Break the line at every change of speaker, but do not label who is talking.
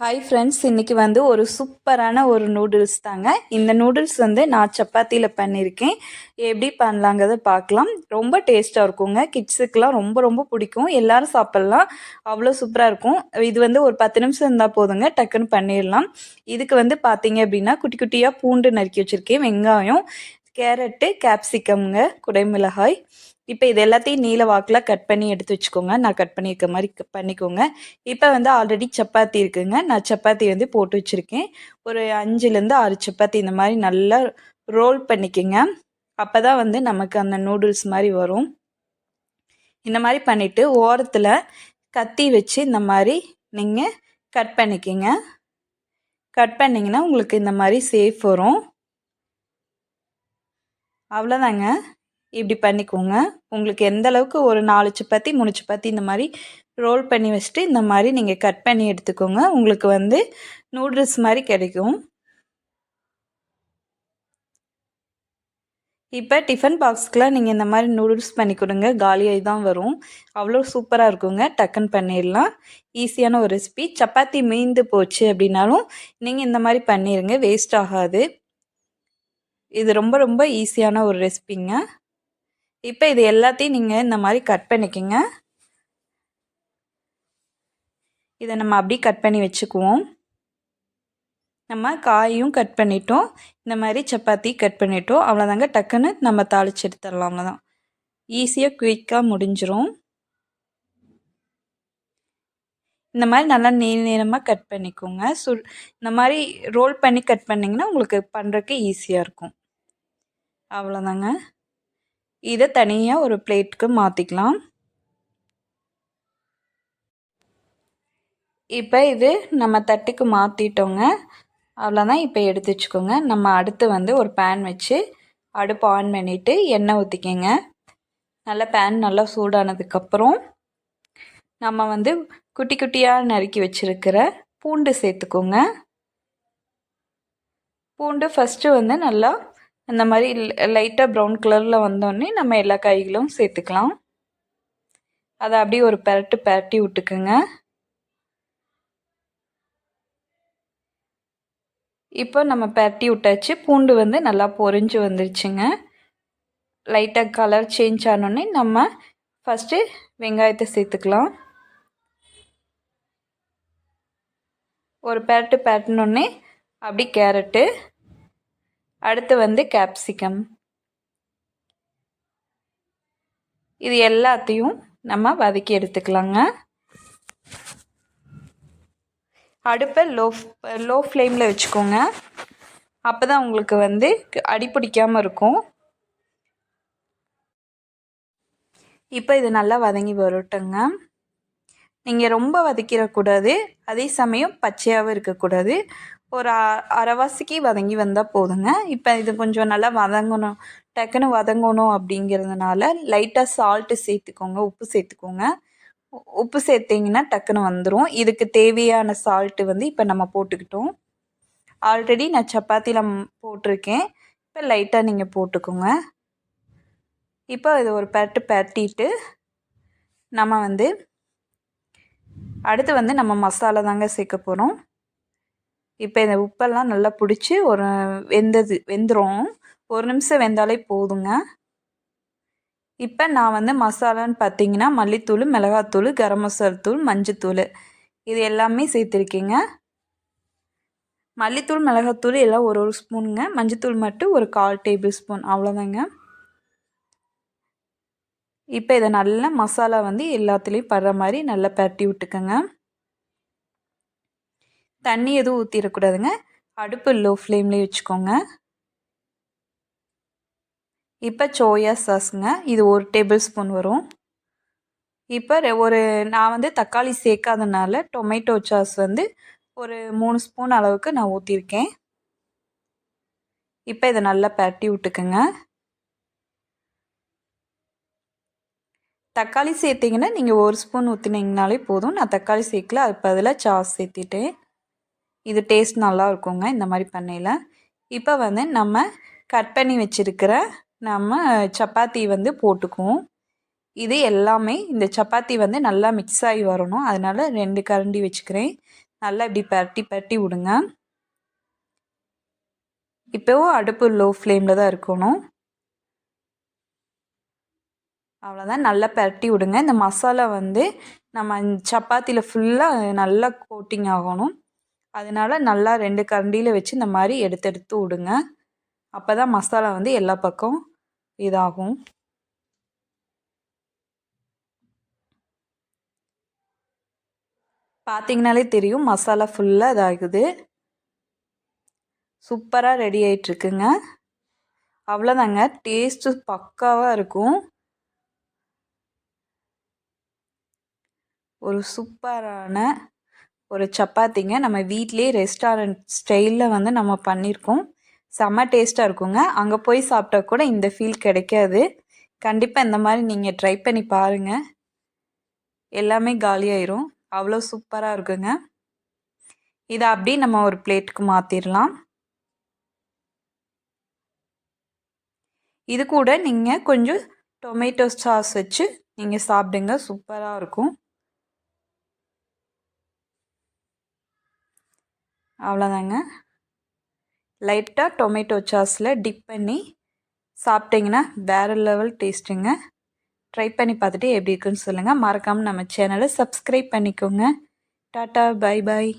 Hi friends இன்றைக்கி வந்து ஒரு சூப்பரான ஒரு நூடுல்ஸ் தாங்க. இந்த நூடுல்ஸ் வந்து நான் சப்பாத்தியில் பண்ணியிருக்கேன் எப்படி பண்ணலாங்கிறத பார்க்கலாம். ரொம்ப டேஸ்ட்டாக இருக்குங்க. கிட்ஸுக்கெலாம் ரொம்ப ரொம்ப பிடிக்கும். எல்லோரும் சாப்பிட்லாம். அவ்வளோ சூப்பராக இருக்கும். இது வந்து ஒரு பத்து நிமிஷம் இருந்தால் போதுங்க. டக்குன்னு பண்ணிடலாம். இதுக்கு வந்து பார்த்தீங்க அப்படின்னா குட்டி குட்டியாக பூண்டு நறுக்கி வச்சுருக்கேன். வெங்காயம் கேரட்டு கேப்சிகம்ங்க குடைமிளகாய். இப்போ இது எல்லாத்தையும் நீல வாக்கில் கட் பண்ணி எடுத்து வச்சுக்கோங்க. நான் கட் பண்ணியிருக்க மாதிரி பண்ணிக்கோங்க. இப்போ வந்து ஆல்ரெடி சப்பாத்தி இருக்குங்க. நான் சப்பாத்தி வந்து போட்டு வச்சுருக்கேன். ஒரு அஞ்சுலேருந்து ஆறு சப்பாத்தி இந்த மாதிரி நல்லா ரோல் பண்ணிக்கோங்க. அப்போ தான் வந்து நமக்கு அந்த நூடுல்ஸ் மாதிரி வரும். இந்த மாதிரி பண்ணிவிட்டு ஓரத்தில் கத்தி வச்சு இந்த மாதிரி நீங்கள் கட் பண்ணிக்கோங்க. கட் பண்ணிங்கன்னா உங்களுக்கு இந்த மாதிரி சேஃப் வரும். அவ்வளோதாங்க இப்படி பண்ணிக்கோங்க. உங்களுக்கு எந்த அளவுக்கு ஒரு நாலு சப்பாத்தி மூணு சப்பாத்தி இந்த மாதிரி ரோல் பண்ணி வச்சுட்டு இந்த மாதிரி நீங்கள் கட் பண்ணி எடுத்துக்கோங்க. உங்களுக்கு வந்து நூடுல்ஸ் மாதிரி கிடைக்கும். இப்போ டிஃபன் பாக்ஸ்க்கெலாம் நீங்கள் இந்த மாதிரி நூடுல்ஸ் பண்ணி கொடுங்க. காலியாகி தான் வரும். அவ்வளோ சூப்பராக இருக்குங்க. டக்குன்னு பண்ணிடலாம். ஈஸியான ஒரு ரெசிபி சப்பாத்தி மீந்து போச்சு அப்படின்னாலும் நீங்கள் இந்த மாதிரி பண்ணிடுங்க வேஸ்ட் ஆகாது. இது ரொம்ப ரொம்ப ஈஸியான ஒரு ரெசிபிங்க இப்போ இது எல்லாத்தையும் நீங்கள் இந்த மாதிரி கட் பண்ணிக்கோங்க. இதை நம்ம அப்படியே கட் பண்ணி வச்சுக்குவோம். நம்ம காயும் கட் பண்ணிட்டோம். இந்த மாதிரி சப்பாத்தி கட் பண்ணிட்டோம். அவ்வளோதாங்க டக்குன்னு நம்ம தாளிச்சு எடுத்துடலாம் அவ்வளோதான் ஈஸியாக குயிக்காக முடிஞ்சிரும். இந்த மாதிரி நல்லா நீள நீளமாக கட் பண்ணிக்கோங்க. சு இந்த மாதிரி ரோல் பண்ணி கட் பண்ணிங்கன்னா உங்களுக்கு பண்ணுறதுக்கு ஈஸியாக இருக்கும். அவ்வளோதாங்க இதை தனியாக ஒரு பிளேட்டுக்கு மாற்றிக்கலாம் இப்போ இது நம்ம தட்டுக்கு மாற்றிட்டோங்க அவ்வளோதான் இப்போ எடுத்து வச்சுக்கோங்க. நம்ம அடுத்து வந்து ஒரு பேன் வச்சு அடுப்பு ஆன் பண்ணிவிட்டு எண்ணெய் ஊற்றிக்கங்க நல்லா பேன் நல்லா சூடானதுக்கப்புறம் நம்ம வந்து குட்டி குட்டியாக நறுக்கி வச்சுருக்கிற பூண்டு சேர்த்துக்கோங்க. பூண்டு ஃபஸ்ட்டு வந்து நல்லா அந்த மாதிரி லைட்டாக ப்ரௌன் கலரில் வந்தோடனே நம்ம எல்லா காய்களும் சேர்த்துக்கலாம். அதை அப்படியே ஒரு பெரட்டு பெரட்டி விட்டுக்குங்க. இப்போ நம்ம பெரட்டி விட்டாச்சு பூண்டு வந்து நல்லா பொறிஞ்சு வந்துருச்சுங்க. லைட்டாக கலர் சேஞ்ச் ஆனோடனே நம்ம ஃபஸ்ட்டு வெங்காயத்தை சேர்த்துக்கலாம். ஒரு பெரட்டு பெரட்டினோடனே அப்படி கேரட்டு அடுத்து வந்து கேப்சிகம் இது எல்லாத்தையும் நம்ம வதக்கி எடுத்துக்கலாங்க. அடுப்பை லோ லோ ஃப்ளேமில் வச்சுக்கோங்க. அப்போ தான் உங்களுக்கு வந்து அடி பிடிக்காமல் இருக்கும். இப்போ இது நல்லா வதங்கி வரட்டுங்க. நீங்கள் ரொம்ப வதக்கிடக்கூடாது. அதே சமயம் பச்சையாகவும் இருக்கக்கூடாது. ஒரு அரைவாசிக்கு வதங்கி வந்தால் போதுங்க. இப்போ இது கொஞ்சம் நல்லா வதங்கணும். டக்குன்னு வதங்கணும் அப்படிங்கிறதுனால லைட்டாக சால்ட்டு சேர்த்துக்கோங்க. உப்பு சேர்த்துக்கோங்க. உப்பு சேர்த்திங்கன்னா டக்குன்னு வந்துடும் இதுக்கு தேவையான சால்ட்டு வந்து இப்போ நம்ம போட்டுக்கிட்டோம். ஆல்ரெடி நான் சப்பாத்தியில் போட்டிருக்கேன். இப்போ லைட்டாக நீங்கள் போட்டுக்கோங்க. இப்போ இது ஒரு பரட்டு பரட்டிட்டு நம்ம வந்து அடுத்து வந்து நம்ம மசாலா தாங்க சேர்க்க போகிறோம் இப்போ இந்த உப்பெல்லாம் நல்லா பிடிச்சி ஒரு வெந்தது வெந்துடும் ஒரு நிமிஷம் வெந்தாலே போதுங்க. இப்போ நான் வந்து மசாலான்னு பார்த்தீங்கன்னா மல்லித்தூள் மிளகாத்தூள் கரம் மசாலா தூள் மஞ்சத்தூள். இது எல்லாமே சேர்த்துருக்கீங்க. மல்லித்தூள் மிளகாத்தூள் எல்லாம் ஒரு ஒரு ஸ்பூனுங்க மஞ்சத்தூள் மட்டும் ஒரு கால் டேபிள் ஸ்பூன். அவ்வளோதாங்க இப்போ இதை நல்லா மசாலா வந்து எல்லாத்துலேயும் படுற மாதிரி நல்லா பரட்டி விட்டுக்கோங்க. தண்ணி எதுவும் ஊற்றிடக்கூடாதுங்க அடுப்பு லோ ஃப்ளேம்லேயே வச்சுக்கோங்க. இப்போ சோயா சாஸுங்க இது ஒரு டேபிள் ஸ்பூன் வரும். இப்போ ஒரு நான் வந்து தக்காளி சேர்க்காதனால டொமேட்டோ சாஸ் வந்து ஒரு மூணு ஸ்பூன் அளவுக்கு நான் ஊற்றிருக்கேன் இப்போ இதை நல்லா பரட்டி விட்டுக்குங்க. தக்காளி சேர்த்திங்கன்னா நீங்கள் ஒரு ஸ்பூன் ஊற்றினீங்கனாலே போதும். நான் தக்காளி சேர்க்கல. அது பதிலாக சாஸ் சேர்த்திட்டேன். இது டேஸ்ட் நல்லா இருக்குங்க இந்த மாதிரி பண்ணையில். இப்போ வந்து நம்ம கட் பண்ணி வச்சுருக்கிற நம்ம சப்பாத்தி வந்து போட்டுக்குவோம். இது எல்லாமே இந்த சப்பாத்தி வந்து நல்லா மிக்ஸ் ஆகி வரணும். அதனால் ரெண்டு கரண்டி வச்சுக்கிறேன். நல்லா இப்படி பரட்டி பரட்டி விடுங்க. இப்போவும் அடுப்பு லோ ஃப்ளேமில் தான் இருக்கணும். அவ்வளோதான் நல்லா பரட்டி விடுங்க. இந்த மசாலா வந்து நம்ம சப்பாத்தியில் ஃபுல்லாக நல்லா கோட்டிங் ஆகணும். அதனால நல்லா ரெண்டு கரண்டியில் வச்சு இந்த மாதிரி எடுத்து எடுத்து விடுங்க. அப்போ தான் மசாலா வந்து எல்லா பக்கம் இதாகும். பார்த்தீங்கனாலே தெரியும் மசாலா ஃபுல்லாக இதாகுது. சூப்பராக ரெடி ஆகிட்டுருக்குங்க அவ்வளோதாங்க டேஸ்ட்டு பக்காவாக இருக்கும். ஒரு சூப்பரான ஒரு சப்பாத்திங்க. நம்ம வீட்லேயே ரெஸ்டாரண்ட் ஸ்டைலில் வந்து நம்ம பண்ணியிருக்கோம் செம்ம டேஸ்ட்டாக இருக்குங்க. அங்கே போய் சாப்பிட்டா கூட இந்த ஃபீல் கிடைக்காது. கண்டிப்பாக இந்த மாதிரி நீங்கள் ட்ரை பண்ணி பாருங்கள் எல்லாமே காலியாயிரும் அவ்வளோ சூப்பராக இருக்குங்க. இதை அப்படியே நம்ம ஒரு பிளேட்டுக்கு மாற்றிடலாம் இது கூட நீங்கள் கொஞ்சம் டொமேட்டோ சாஸ் வச்சு நீங்கள் சாப்பிடுங்க. சூப்பராக இருக்கும். அவ்வளோதாங்க. லைட்டாக டொமேட்டோ சாஸில் டிப் பண்ணி சாப்பிட்டிங்கன்னா வேறு லெவல் டேஸ்ட்டுங்க ட்ரை பண்ணி பார்த்துட்டு எப்படி இருக்குன்னு சொல்லுங்கள் மறக்காமல் நம்ம சேனலை சப்ஸ்கிரைப் பண்ணிக்கோங்க. Tata bye bye